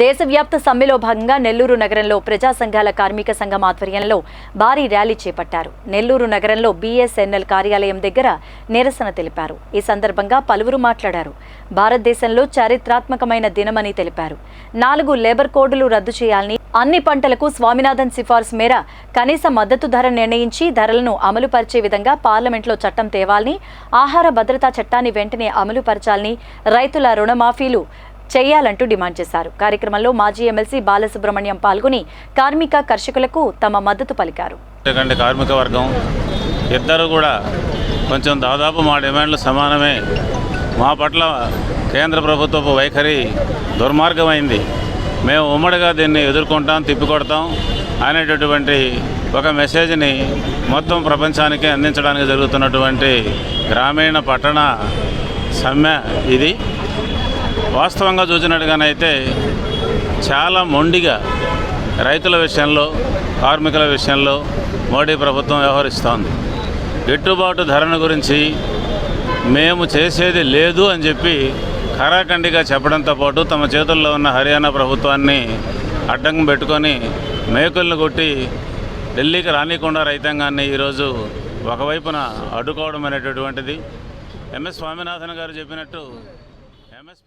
దేశవ్యాప్త సమ్మెలో భాగంగా నెల్లూరు నగరంలో ప్రజా సంఘాల కార్మిక సంఘం ఆధ్వర్యంలో భారీ ర్యాలీ చేపట్టారు. నెల్లూరు నగరంలో బీఎస్ఎన్ఎల్ కార్యాలయం దగ్గర నిరసన తెలిపారు. ఈ సందర్భంగా పలువురు మాట్లాడారు. భారతదేశంలో చారిత్రాత్మకమైన దినమని తెలిపారు. నాలుగు లేబర్ కోడ్లు రద్దు చేయాలని అన్ని పంటలకు స్వామినాథన్ సిఫార్సు మేర కనీస మద్దతు ధర నిర్ణయించి ధరలను అమలు పరిచే విధంగా పార్లమెంట్లో చట్టం తేవాలని ఆహార భద్రతా చట్టాన్ని వెంటనే అమలు పరచాలని రైతుల రుణమాఫీలు చేయాలంటూ డిమాండ్ చేశారు. కార్యక్రమంలో మాజీ ఎమ్మెల్సీ బాలసుబ్రహ్మణ్యం పాల్గొని కార్మిక కర్షకులకు తమ మద్దతు పలికారు. ఎందుకంటే కార్మిక వర్గం ఇద్దరు కూడా కొంచెం దాదాపు మా డిమాండ్లు సమానమే. మా పట్ల కేంద్ర ప్రభుత్వపు వైఖరి దుర్మార్గమైంది. మేము ఉమ్మడిగా దీన్ని ఎదుర్కొంటాం తిప్పికొడతాం అనేటటువంటి ఒక మెసేజ్ని మొత్తం ప్రపంచానికి అందించడానికి జరుగుతున్నటువంటి గ్రామీణ పట్టణ సమ్మె ఇది. వాస్తవంగా చూసినట్టుగానైతే చాలా మొండిగా రైతుల విషయంలో కార్మికుల విషయంలో మోడీ ప్రభుత్వం వ్యవహరిస్తోంది. గిట్టుబాటు ధరను గురించి మేము చేసేది లేదు అని చెప్పి ఖరాఖండిగా చెప్పడంతో పాటు తమ చేతుల్లో ఉన్న హర్యానా ప్రభుత్వాన్ని అడ్డం పెట్టుకొని మేకులను కొట్టి ఢిల్లీకి రానికుండా రైతాంగాన్ని ఈరోజు ఒకవైపున అడ్డుకోవడం అనేటటువంటిది. ఎంఎస్ స్వామినాథన్ గారు చెప్పినట్టు ఎంఎస్